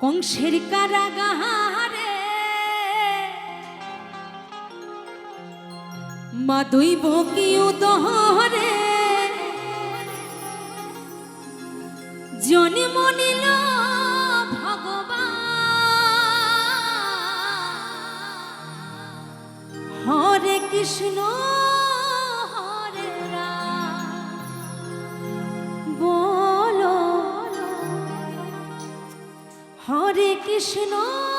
কংসের কারাগারে। মা দুই কি উদহরে জনি নিল ভগবান। হরে কৃষ্ণ। কৃষ্ণ